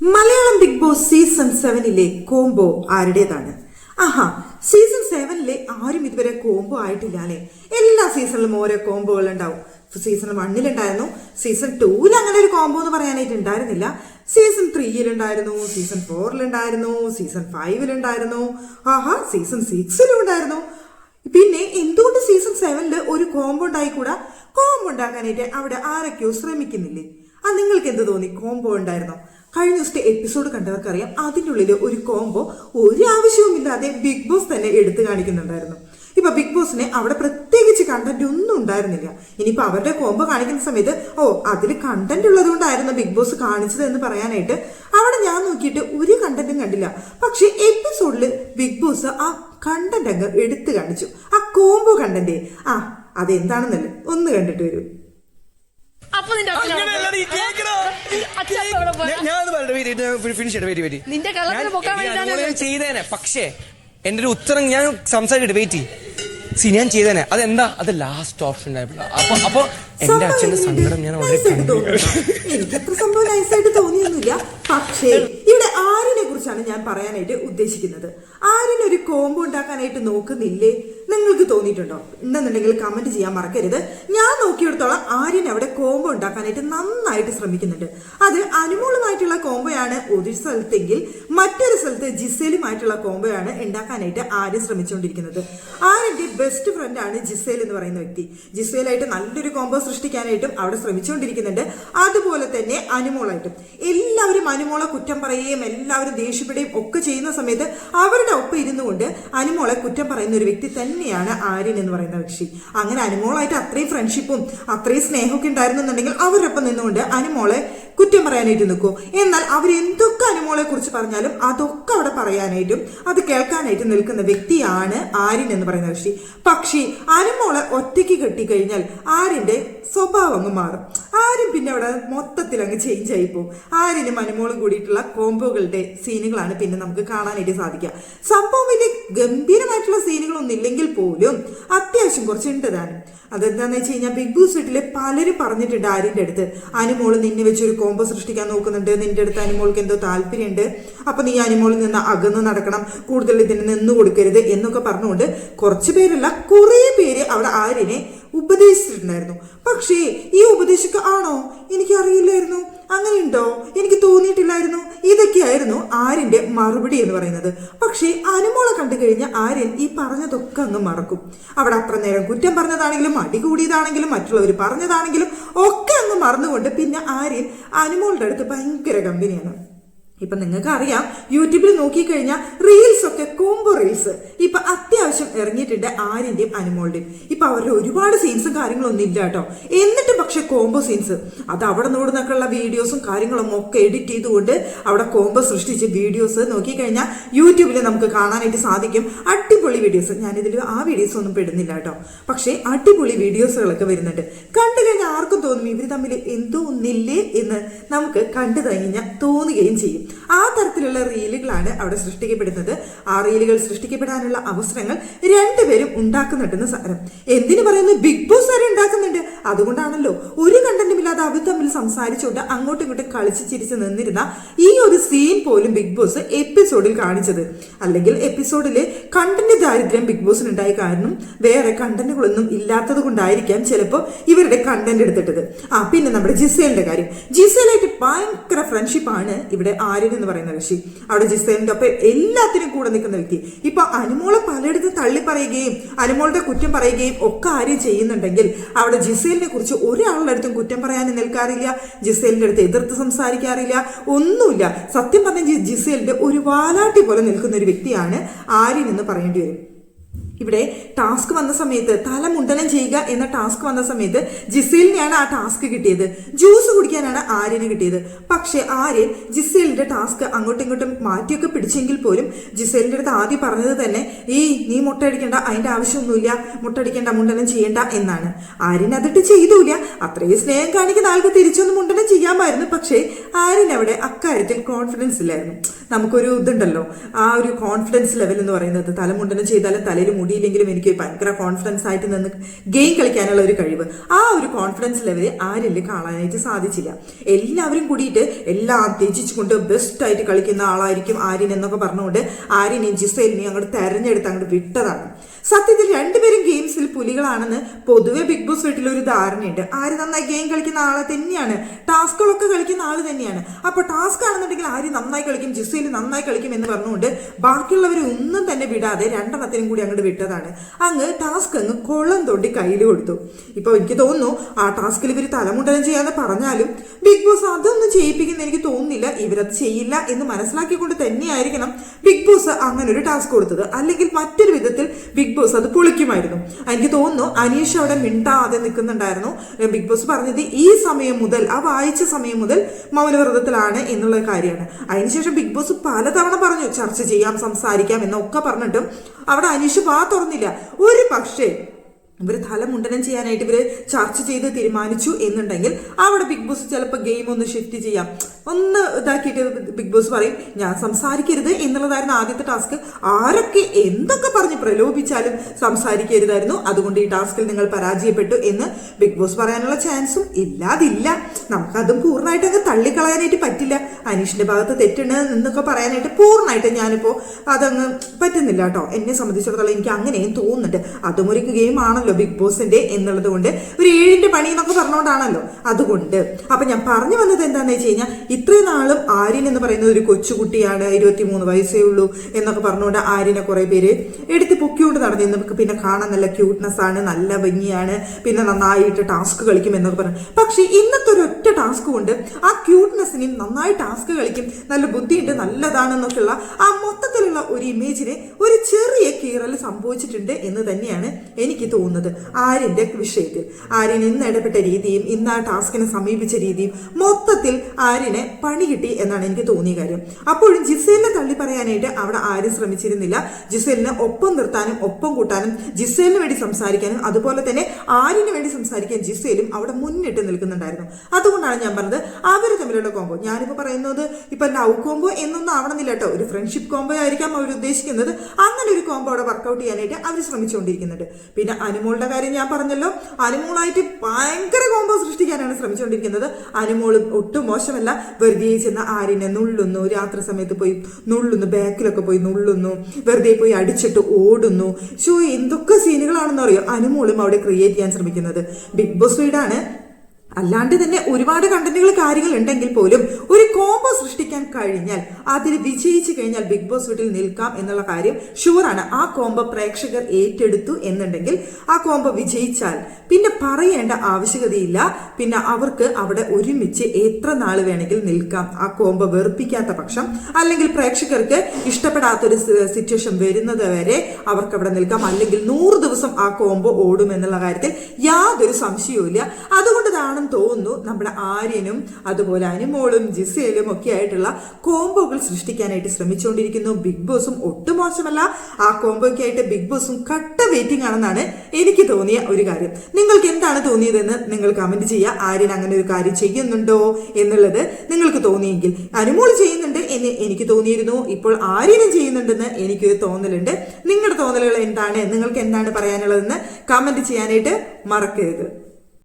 Malayalam Bigg Boss season സെവനിലെ combo ആരുടേതാണ്? ആഹാ സീസൺ സെവനിലെ ആരും ഇതുവരെ കോംബോ ആയിട്ടില്ല എല്ലാ സീസണിലും ഓരോ കോംബോകൾ ഉണ്ടാവും സീസൺ വണ്ണിലുണ്ടായിരുന്നു സീസൺ ടൂവിൽ അങ്ങനെ ഒരു കോംബോ എന്ന് പറയാനായിട്ട് ഉണ്ടായിരുന്നില്ല. സീസൺ ത്രീയിലുണ്ടായിരുന്നു സീസൺ ഫോറിലുണ്ടായിരുന്നു സീസൺ ഫൈവിലുണ്ടായിരുന്നു. ആഹാ സീസൺ സിക്സിലും ഉണ്ടായിരുന്നു. പിന്നെ എന്തുകൊണ്ട് സീസൺ സെവനിൽ ഒരു കോംബോ ഉണ്ടായിക്കൂടാ? കോംബോ ഉണ്ടാക്കാനായിട്ട് അവിടെ ആരൊക്കെയോ ശ്രമിക്കുന്നില്ലേ? ആ നിങ്ങൾക്ക് എന്ത് തോന്നി? കോംബോ ഉണ്ടായിരുന്നോ? കഴിഞ്ഞ ദിവസത്തെ എപ്പിസോഡ് കണ്ടവർക്കറിയാം അതിനുള്ളിൽ ഒരു കോംബോ ഒരു ആവശ്യവുമില്ലാതെ ബിഗ് ബോസ് തന്നെ എടുത്തു കാണിക്കുന്നുണ്ടായിരുന്നു. ഇപ്പൊ ബിഗ് ബോസിന് അവിടെ പ്രത്യേകിച്ച് കണ്ടന്റ് ഒന്നും ഉണ്ടായിരുന്നില്ല. ഇനിയിപ്പോ അവരുടെ കോംബോ കാണിക്കുന്ന സമയത്ത് ഓ അതിൽ കണ്ടന്റ് ഉള്ളതുകൊണ്ടായിരുന്നു ബിഗ് ബോസ് കാണിച്ചത് എന്ന് പറയാനായിട്ട് അവിടെ ഞാൻ നോക്കിയിട്ട് ഒരു കണ്ടന്റും കണ്ടില്ല. പക്ഷെ എപ്പിസോഡിൽ ബിഗ് ബോസ് ആ കണ്ടന്റ് അങ്ങ് എടുത്തു കാണിച്ചു. ആ കോംബോ കണ്ടന്റ് ആ അതെന്താണെന്നല്ലേ? ഒന്ന് കണ്ടിട്ട് വരൂ. പോയി. ഞാൻ- finish ചെയ്യട്ടെ. നിന്റെ കള്ളത്തിന് പൊക്കാൻ വേണ്ടിയിട്ടാണ് ചെയ്തേനെ. പക്ഷേ എന്റെ ഒരു ഉത്തരം ഞാൻ സംസാരിക്കട്ടെ വെയിറ്റ്. സി ഞാൻ ചെയ്തേനെ. അതെന്താ? അത് ലാസ്റ്റ് ഓപ്ഷൻ ആയിട്ടുള്ള അപ്പൊ അപ്പൊ എന്റെ അച്ഛന്റെ സങ്കടം ഞാൻ. എനിക്ക് അത്ര സംഭവം നൈസായിട്ട് തോന്നിയൊന്നുമില്ല. പക്ഷേ ഇവിടെ ആരിനെ കുറിച്ചാണ് ഞാൻ പറയാനായിട്ട് ഉദ്ദേശിക്കുന്നത്? ആരിനൊരു ഒരു കോംബോ ഉണ്ടാക്കാനായിട്ട് നോക്കുന്നില്ലേ? നിങ്ങൾക്ക് തോന്നിയിട്ടുണ്ടോ? എന്നുണ്ടെങ്കിൽ കമന്റ് ചെയ്യാൻ മറക്കരുത്. ഞാൻ നോക്കിയെടുത്തോളം ആര്യൻ അവിടെ കോംബോ ഉണ്ടാക്കാനായിട്ട് നന്നായിട്ട് ശ്രമിക്കുന്നുണ്ട്. അത് അനുമോളുമായിട്ടുള്ള കോംബോയാണ് ഒരു സ്ഥലത്തെങ്കിൽ മറ്റൊരു സ്ഥലത്ത് ജിസേലുമായിട്ടുള്ള കോംബോയാണ് ഉണ്ടാക്കാനായിട്ട് ആര്യൻ ശ്രമിച്ചുകൊണ്ടിരിക്കുന്നത്. ആര്യന്റെ ബെസ്റ്റ് ഫ്രണ്ടാണ് ജിസേൽ എന്ന് പറയുന്ന വ്യക്തി. ജിസേലായിട്ട് നല്ലൊരു കോംബോ സൃഷ്ടിക്കാനായിട്ടും അവിടെ ശ്രമിച്ചുകൊണ്ടിരിക്കുന്നുണ്ട്. അതുപോലെ തന്നെ അനുമോളായിട്ടും. എല്ലാവരും അനുമോളെ കുറ്റം പറയുകയും എല്ലാവരും ദേഷ്യപ്പെടുകയും ഒക്കെ ചെയ്യുന്ന സമയത്ത് അവരുടെ ഒപ്പം ഇരുന്നു കൊണ്ട് അനുമോളെ കുറ്റം പറയുന്ന ഒരു വ്യക്തി തന്നെയാണ് ആര്യൻ എന്ന് പറയുന്ന വ്യക്തി അങ്ങനെ അനുമോളായിട്ട് അത്രയും ഫ്രണ്ട്ഷിപ്പും അത്രയും സ്നേഹമൊക്കെ ഉണ്ടായിരുന്നുണ്ടെങ്കിൽ അവരൊപ്പം നിന്നുകൊണ്ട് അനുമോളെ കുറ്റം പറയാനായിട്ട് നിൽക്കും. എന്നാൽ അവർ എന്തൊക്കെ അനുമോളെ കുറിച്ച് പറഞ്ഞാലും അതൊക്കെ അവിടെ പറയാനായിട്ടും അത് കേൾക്കാനായിട്ട് നിൽക്കുന്ന വ്യക്തിയാണ് ആര്യൻ എന്ന് പറയുന്ന വ്യക്തി പക്ഷേ അനുമോളെ ഒറ്റയ്ക്ക് കെട്ടിക്കഴിഞ്ഞാൽ ആര്യന്റെ സ്വഭാവം മാറും. ആരും പിന്നെ അവിടെ മൊത്തത്തിൽ അങ്ങ് ചേഞ്ച് ആയി പോകും. ആരിലും അനുമോളും കൂടിയിട്ടുള്ള കോംബോകളുടെ സീനുകളാണ് പിന്നെ നമുക്ക് കാണാനായിട്ട് സാധിക്കുക. സംഭവം വലിയ ഗംഭീരമായിട്ടുള്ള സീനുകളൊന്നും ഇല്ലെങ്കിൽ പോലും അത്യാവശ്യം കുറച്ചുണ്ട് താനും. അതെന്താന്ന് വെച്ച് കഴിഞ്ഞാൽ ബിഗ് ബോസ് വീട്ടിലെ പലരും പറഞ്ഞിട്ടുണ്ട് ആരിന്റെ അടുത്ത്. അനുമോൾ നിന്നെ വെച്ച് ഒരു കോംബോ സൃഷ്ടിക്കാൻ നോക്കുന്നുണ്ട്. നിന്റെ അടുത്ത് അനുമോൾക്ക് എന്തോ താല്പര്യമുണ്ട്. അപ്പൊ നീ അനുമോളിൽ നിന്ന് അകന്ന് നടക്കണം. കൂടുതൽ ഇതിന് നിന്ന് കൊടുക്കരുത് എന്നൊക്കെ പറഞ്ഞുകൊണ്ട് കുറച്ച് പേരല്ല കുറേ പേര് അവിടെ ആര്യനെ ഉപദേശിച്ചിട്ടുണ്ടായിരുന്നു. പക്ഷേ ഈ ഉപദേശിക്ക് ആണോ? അറിയില്ലായിരുന്നു അങ്ങനെയുണ്ടോ? എനിക്ക് തോന്നിയിട്ടില്ലായിരുന്നു. ഇതൊക്കെയായിരുന്നു ആര്യന്റെ മറുപടി എന്ന് പറയുന്നത്. പക്ഷേ അനുമോളെ കണ്ടു കഴിഞ്ഞാൽ ആര്യൻ ഈ പറഞ്ഞതൊക്കെ അങ്ങ് മറക്കും. അവിടെ അത്ര നേരം കുറ്റം പറഞ്ഞതാണെങ്കിലും അടി കൂടിയതാണെങ്കിലും മറ്റുള്ളവർ പറഞ്ഞതാണെങ്കിലും ഒക്കെ അങ്ങ് മറന്നുകൊണ്ട് പിന്നെ ആര്യൻ അനുമോളുടെ അടുത്ത് ഭയങ്കര കമ്പനിയാണ് ഇപ്പൊ നിങ്ങൾക്ക് അറിയാം യൂട്യൂബിൽ നോക്കിക്കഴിഞ്ഞാൽ റീൽസ് ഒക്കെ കോംബോ റീൽസ് ഇപ്പൊ അത്യാവശ്യം ഇറങ്ങിയിട്ടുണ്ട് ആരിന്റെയും അനുമോളുടെയും. ഇപ്പൊ അവരുടെ ഒരുപാട് സീൻസും കാര്യങ്ങളൊന്നും ഇല്ല കേട്ടോ. എന്നിട്ട് പക്ഷേ കോംബോ സീൻസ് അത് അവിടെ ഉള്ള വീഡിയോസും കാര്യങ്ങളും ഒക്കെ എഡിറ്റ് ചെയ്തുകൊണ്ട് അവിടെ കോംബോ സൃഷ്ടിച്ച് വീഡിയോസ് നോക്കിക്കഴിഞ്ഞാൽ യൂട്യൂബിൽ നമുക്ക് കാണാനായിട്ട് സാധിക്കും. അടിപൊളി വീഡിയോസ് ഞാനിതിൽ ആ വീഡിയോസ് ഒന്നും പെടുന്നില്ല കേട്ടോ. പക്ഷേ അടിപൊളി വീഡിയോസുകളൊക്കെ വരുന്നുണ്ട്. കണ്ടു കഴിഞ്ഞാൽ ആർക്കും തോന്നും ഇവർ തമ്മിൽ എന്തോ ഒന്നില്ലേ എന്ന് നമുക്ക് കണ്ടു കഴിഞ്ഞാൽ തോന്നുകയും ചെയ്യും. ആ തരത്തിലുള്ള റീലുകളാണ് അവിടെ സൃഷ്ടിക്കപ്പെടുന്നത്. ആ റീലുകൾ സൃഷ്ടിക്കപ്പെടാനുള്ള അവസരങ്ങൾ രണ്ടുപേരും ഉണ്ടാക്കുന്നുണ്ടെന്ന് സാരം. എന്തിനു പറയുന്നു? ബിഗ് ബോസ് വരെ ഉണ്ടാക്കുന്നുണ്ട്. അതുകൊണ്ടാണല്ലോ ഒരു കണ്ടന്റുമില്ലാതെ അവർ തമ്മിൽ സംസാരിച്ചുകൊണ്ട് അങ്ങോട്ടും ഇങ്ങോട്ടും കളിച്ച് ചിരിച്ച് നിന്നിരുന്ന ഈ ഒരു സീൻ പോലും ബിഗ് ബോസ് എപ്പിസോഡിൽ കാണിച്ചത്. അല്ലെങ്കിൽ എപ്പിസോഡിലെ കണ്ടന്റ് ദാരിദ്ര്യം ബിഗ് ബോസിന് ഉണ്ടായ കാരണം വേറെ കണ്ടന്റുകളൊന്നും ഇല്ലാത്തത് കൊണ്ടായിരിക്കാം ചിലപ്പോൾ ഇവരുടെ കണ്ടന്റ് എടുത്തിട്ടത്. ആ പിന്നെ നമ്മുടെ ജിസേലിന്റെ കാര്യം. ജിസേലായിട്ട് ഭയങ്കര ഫ്രണ്ട്ഷിപ്പാണ് ഇവിടെ ആര്യൻ എന്ന് പറയുന്ന ഋഷി. അവിടെ ജിസേലിന്റെ ഒപ്പം എല്ലാത്തിനും കൂടെ നിൽക്കുന്ന വ്യക്തി. ഇപ്പൊ അനുമോളെ പലയിടത്തും തള്ളി പറയുകയും അനുമോളുടെ കുറ്റം പറയുകയും ഒക്കെ ആര്യം ചെയ്യുന്നുണ്ടെങ്കിൽ അവിടെ ജിസേലിനെ കുറിച്ച് ഒരാളുടെ അടുത്തും കുറ്റം പറയാൻ നിൽക്കാറില്ല ജിസേലിന്റെ അടുത്ത് എതിർത്ത് സംസാരിക്കാറില്ല ഒന്നുമില്ല. സത്യം പറഞ്ഞ ജിസേലിന്റെ ഒരു വാലാട്ടി പോലെ നിൽക്കുന്ന ഒരു വ്യക്തിയാണ് ആര്യൻ എന്ന് പറയേണ്ടി വരും. ഇവിടെ ടാസ്ക് വന്ന സമയത്ത് തല മുണ്ടനം ചെയ്യുക എന്ന ടാസ്ക് വന്ന സമയത്ത് ജിസേലിനെയാണ് ആ ടാസ്ക് കിട്ടിയത്. ജ്യൂസ് കുടിക്കാനാണ് ആര്യന് കിട്ടിയത്. പക്ഷേ ആര്യൻ ജിസേലിന്റെ ടാസ്ക് അങ്ങോട്ടും ഇങ്ങോട്ടും മാറ്റിയൊക്കെ പിടിച്ചെങ്കിൽ പോലും ജിസേലിന്റെ അടുത്ത് ആദ്യം പറഞ്ഞത് തന്നെ ഈ നീ മുട്ടടിക്കേണ്ട അതിന്റെ ആവശ്യമൊന്നുമില്ല. മുട്ടടിക്കേണ്ട മുണ്ടനം ചെയ്യേണ്ട എന്നാണ്. ആര്യൻ അതിട്ട് ചെയ്തൂല അത്രയും സ്നേഹം കാണിക്കുന്ന ആൾക്ക് തിരിച്ചൊന്ന് മുണ്ടനം ചെയ്യാമായിരുന്നു. പക്ഷേ ആര്യൻ അവിടെ അക്കാര്യത്തിൽ കോൺഫിഡൻസ് ഇല്ലായിരുന്നു. നമുക്കൊരു ഇതുണ്ടല്ലോ. ആ ഒരു കോൺഫിഡൻസ് ലെവൽ എന്ന് പറയുന്നത് തലമുണ്ടനം ചെയ്താലും തലയിൽ മുടിയില്ലെങ്കിലും എനിക്ക് ഭയങ്കര കോൺഫിഡൻസ് ആയിട്ട് നിന്ന് ഗെയിം കളിക്കാനുള്ള ഒരു കഴിവ്. ആ ഒരു കോൺഫിഡൻസ് ലെവൽ ആരിൽ കാണാനായിട്ട് സാധിച്ചില്ല. എല്ലാവരും കൂടിയിട്ട് എല്ലാം ത്യജിച്ചുകൊണ്ട് ബെസ്റ്റ് ആയിട്ട് കളിക്കുന്ന ആളായിരിക്കും ആര്യൻ എന്നൊക്കെ പറഞ്ഞുകൊണ്ട് ആര്യനെയും ജിസേലിനെയും അങ്ങോട്ട് തെരഞ്ഞെടുത്ത് അങ്ങോട്ട് വിട്ടതാണ്. സത്യത്തിൽ രണ്ടുപേരും ഗെയിംസിൽ പുലികളാണെന്ന് പൊതുവെ ബിഗ് ബോസ് വീട്ടിൽ ഒരു ധാരണയുണ്ട്. ആര് നന്നായി ഗെയിം കളിക്കുന്ന ആളെ തന്നെയാണ്. ടാസ്കുകളൊക്കെ കളിക്കുന്ന ആൾ തന്നെയാണ്. അപ്പോൾ ടാസ്ക് ആണെന്നുണ്ടെങ്കിൽ ആര് നന്നായി കളിക്കും ജിസയിൽ നന്നായി കളിക്കും എന്ന് പറഞ്ഞുകൊണ്ട് ബാക്കിയുള്ളവരെ ഒന്നും തന്നെ വിടാതെ രണ്ടെണ്ണത്തിനും കൂടി അങ്ങോട്ട് വിട്ടതാണ്. അങ്ങ് ടാസ്ക് അങ്ങ് കൊള്ളം തൊണ്ടി കയ്യിൽ കൊടുത്തു. ഇപ്പൊ എനിക്ക് തോന്നുന്നു ആ ടാസ്കിൽ ഇവർ തലമുണ്ടനം ചെയ്യാന്ന് പറഞ്ഞാലും ബിഗ് ബോസ് അതൊന്നും ചെയ്യിപ്പിക്കുന്ന എനിക്ക് തോന്നുന്നില്ല. ഇവരത് ചെയ്യില്ല എന്ന് മനസ്സിലാക്കിക്കൊണ്ട് തന്നെയായിരിക്കണം ബിഗ് ബോസ് അങ്ങനെ ഒരു ടാസ്ക് കൊടുത്തത്. അല്ലെങ്കിൽ മറ്റൊരു വിധത്തിൽ ബിഗ് ബോസ് അത് പൊളിക്കുമായിരുന്നു. എനിക്ക് തോന്നുന്നു അനീഷ് അവിടെ മിണ്ടാതെ നിൽക്കുന്നുണ്ടായിരുന്നു. ബിഗ് ബോസ് പറഞ്ഞത് ഈ സമയം മുതൽ ആ വായിച്ച സമയം മുതൽ മൗനവ്രതത്തിലാണ് എന്നുള്ള കാര്യമാണ്. അതിനുശേഷം ബിഗ് ബോസ് പലതവണ പറഞ്ഞു ചർച്ച ചെയ്യാം സംസാരിക്കാം എന്നൊക്കെ പറഞ്ഞിട്ടും അവിടെ അനീഷ് വാ തുറന്നില്ല. ഒരു പക്ഷേ ഇവർ തലമുണ്ടനം ചെയ്യാനായിട്ട് ഇവർ ചർച്ച ചെയ്ത് തീരുമാനിച്ചു എന്നുണ്ടെങ്കിൽ അവിടെ ബിഗ് ബോസ് ചിലപ്പോൾ ഗെയിം ഒന്ന് ഷിഫ്റ്റ് ചെയ്യാം. ഒന്ന് ഇതാക്കിയിട്ട് ബിഗ് ബോസ് പറയും ഞാൻ സംസാരിക്കരുത് എന്നുള്ളതായിരുന്നു ആദ്യത്തെ ടാസ്ക് ആരൊക്കെ എന്തൊക്കെ പറഞ്ഞ് പ്രലോഭിച്ചാലും സംസാരിക്കരുതായിരുന്നു. അതുകൊണ്ട് ഈ ടാസ്കിൽ നിങ്ങൾ പരാജയപ്പെട്ടു എന്ന് ബിഗ് ബോസ് പറയാനുള്ള ചാൻസും ഇല്ലാതില്ല. നമുക്കതും പൂർണമായിട്ട് അങ്ങ് തള്ളിക്കളയാനായിട്ട് പറ്റില്ല. അനീഷിന്റെ ഭാഗത്ത് തെറ്റുണ്ട് എന്നൊക്കെ പറയാനായിട്ട് പൂർണമായിട്ട് ഞാനിപ്പോൾ അതങ്ങ് പറ്റുന്നില്ല കേട്ടോ. എന്നെ സംബന്ധിച്ചിടത്തോളം എനിക്ക് അങ്ങനെയും തോന്നുന്നുണ്ട്. അതും ഒരു ഗെയിം ആണല്ലോ. ബിഗ് ബോസിന്റെ എന്നുള്ളത് കൊണ്ട്. ഒരു ഏഴിന്റെ പണി എന്നൊക്കെ പറഞ്ഞുകൊണ്ടാണല്ലോ. അതുകൊണ്ട്. അപ്പൊ ഞാൻ പറഞ്ഞു വന്നത് എന്താണെന്ന് വെച്ച് കഴിഞ്ഞാൽ ഇത്രയും നാളും ആര്യൻ എന്ന് പറയുന്നത് ഒരു കൊച്ചുകുട്ടിയാണ് ഇരുപത്തി മൂന്ന് വയസ്സേ ഉള്ളൂ എന്നൊക്കെ പറഞ്ഞുകൊണ്ട് ആര്യനെ കുറെ പേര് എടുത്ത് പൊക്കിയോണ്ട് നടന്നു. നമുക്ക് പിന്നെ കാണാൻ നല്ല ക്യൂട്ട്നെസ് ആണ് നല്ല ഭംഗിയാണ് പിന്നെ നന്നായിട്ട് ടാസ്ക് കളിക്കും എന്നൊക്കെ പറഞ്ഞു. പക്ഷെ ഇന്നത്തെ ഒരു ഒറ്റ ടാസ്ക് കൊണ്ട് ആ ക്യൂട്ട്നെസ്സിനെയും നന്നായി ടാസ്ക് കളിക്കും നല്ല ബുദ്ധിയുണ്ട് നല്ലതാണെന്നൊക്കെയുള്ള ആ ഒരു ഇമേജിന് ഒരു ചെറിയ കീറൽ സംഭവിച്ചിട്ടുണ്ട് എന്ന് തന്നെയാണ് എനിക്ക് തോന്നുന്നത് ആര്യന്റെ വിഷയത്തിൽ. ആര്യൻ ഇന്ന് ഇടപെട്ട രീതിയും ഇന്ന് ആ ടാസ്കിനെ സമീപിച്ച രീതിയും മൊത്തത്തിൽ ആര്യനെ പണി കിട്ടി എന്നാണ് എനിക്ക് തോന്നിയ കാര്യം. അപ്പോഴും ജിസേലിനെ തള്ളി പറയാനായിട്ട് അവിടെ ആരും ശ്രമിച്ചിരുന്നില്ല. ജിസേലിനെ ഒപ്പം നിർത്താനും ഒപ്പം കൂട്ടാനും ജിസേലിന് വേണ്ടി സംസാരിക്കാനും അതുപോലെ തന്നെ ആര്യന് വേണ്ടി സംസാരിക്കാൻ ജിസേലും അവിടെ മുന്നിട്ട് നിൽക്കുന്നുണ്ടായിരുന്നു. അതുകൊണ്ടാണ് ഞാൻ പറഞ്ഞത് അവർ തമ്മിലുള്ള കോംബോ. ഞാനിപ്പോൾ പറയുന്നത് ഇപ്പൊ ലവ് കോംബോ എന്നൊന്നും ആവണമെന്നില്ല കേട്ടോ. ഒരു ഫ്രണ്ട്ഷിപ്പ് കോംബോ ആയിരിക്കാം അവർ ഉദ്ദേശിക്കുന്നത്. അങ്ങനെ ഒരു കോംബോ അവിടെ വർക്കൗട്ട് ചെയ്യാനായിട്ട് അവർ ശ്രമിച്ചുകൊണ്ടിരിക്കുന്നുണ്ട്. പിന്നെ അനുമോളുടെ കാര്യം ഞാൻ പറഞ്ഞല്ലോ. അനുമോളായിട്ട് ഭയങ്കര കോംബോ സൃഷ്ടിക്കാനാണ് ശ്രമിച്ചുകൊണ്ടിരിക്കുന്നത്. അനുമോളും ഒട്ടും മോശമല്ല. വെറുതെ ചെന്ന് ആരിനെ നുള്ളുന്നു. രാത്രി സമയത്ത് പോയി നുള്ളുന്നു. ബാക്കിലൊക്കെ പോയി നുള്ളുന്നു. വെറുതെ പോയി അടിച്ചിട്ട് ഓടുന്നു. ഷോ എന്തൊക്കെ സീനുകളാണെന്ന് അറിയോ അനുമോളും അവിടെ ക്രിയേറ്റ് ചെയ്യാൻ ശ്രമിക്കുന്നത്. ബിഗ് ബോസ് വീടാണ് അല്ലാണ്ട് തന്നെ ഒരുപാട് കണ്ടന്റുകൾ കാര്യങ്ങൾ ഉണ്ടെങ്കിൽ പോലും ഒരു കോംബോ സൃഷ്ടിക്കാൻ കഴിഞ്ഞാൽ അതിൽ വിജയിച്ചു കഴിഞ്ഞാൽ ബിഗ് ബോസ് വീട്ടിൽ നിൽക്കാം എന്നുള്ള കാര്യം ഷുവറാണ് ആ കോംബോ പ്രേക്ഷകർ ഏറ്റെടുത്തു എന്നുണ്ടെങ്കിൽ ആ കോംബോ വിജയിച്ചാൽ പിന്നെ പറയേണ്ട ആവശ്യകതയില്ല. പിന്നെ അവർക്ക് അവിടെ ഒരുമിച്ച് എത്ര നാൾ വേണമെങ്കിൽ നിൽക്കാം. ആ കോംബോ വെറുപ്പിക്കാത്ത പക്ഷം അല്ലെങ്കിൽ പ്രേക്ഷകർക്ക് ഇഷ്ടപ്പെടാത്തൊരു സിറ്റുവേഷൻ വരുന്നത് വരെ അവർക്ക് അവിടെ നിൽക്കാം. അല്ലെങ്കിൽ നൂറ് ദിവസം ആ കോംബോ ഓടും എന്നുള്ള കാര്യത്തിൽ യാതൊരു സംശയവും ഇല്ല അതുകൊണ്ട് ഇതാണെന്ന് തോന്നുന്നു നമ്മുടെ ആര്യനും അതുപോലെ അനുമോളും ജിസയിലും ഒക്കെ ആയിട്ടുള്ള കോംബോകൾ സൃഷ്ടിക്കാനായിട്ട് ശ്രമിച്ചുകൊണ്ടിരിക്കുന്നു. ബിഗ് ബോസും ഒട്ടും മോശമല്ല. ആ കോംബോയ്ക്ക് ആയിട്ട് ബിഗ് ബോസും കട്ട വെയിറ്റിംഗ് ആണെന്നാണ് എനിക്ക് തോന്നിയ ഒരു കാര്യം. നിങ്ങൾക്ക് എന്താണ് തോന്നിയതെന്ന് നിങ്ങൾ കമന്റ് ചെയ്യുക. ആര്യൻ അങ്ങനെ ഒരു കാര്യം ചെയ്യുന്നുണ്ടോ എന്നുള്ളത് നിങ്ങൾക്ക് തോന്നിയെങ്കിൽ അനുമോൾ ചെയ്യുന്നുണ്ട് എന്ന് എനിക്ക് തോന്നിയിരുന്നു. ഇപ്പോൾ ആര്യനും ചെയ്യുന്നുണ്ടെന്ന് എനിക്കൊരു തോന്നലുണ്ട്. നിങ്ങളുടെ തോന്നലുകൾ എന്താണ്? നിങ്ങൾക്ക് എന്താണ് പറയാനുള്ളതെന്ന് കമന്റ് ചെയ്യാനായിട്ട് മറക്കരുത്.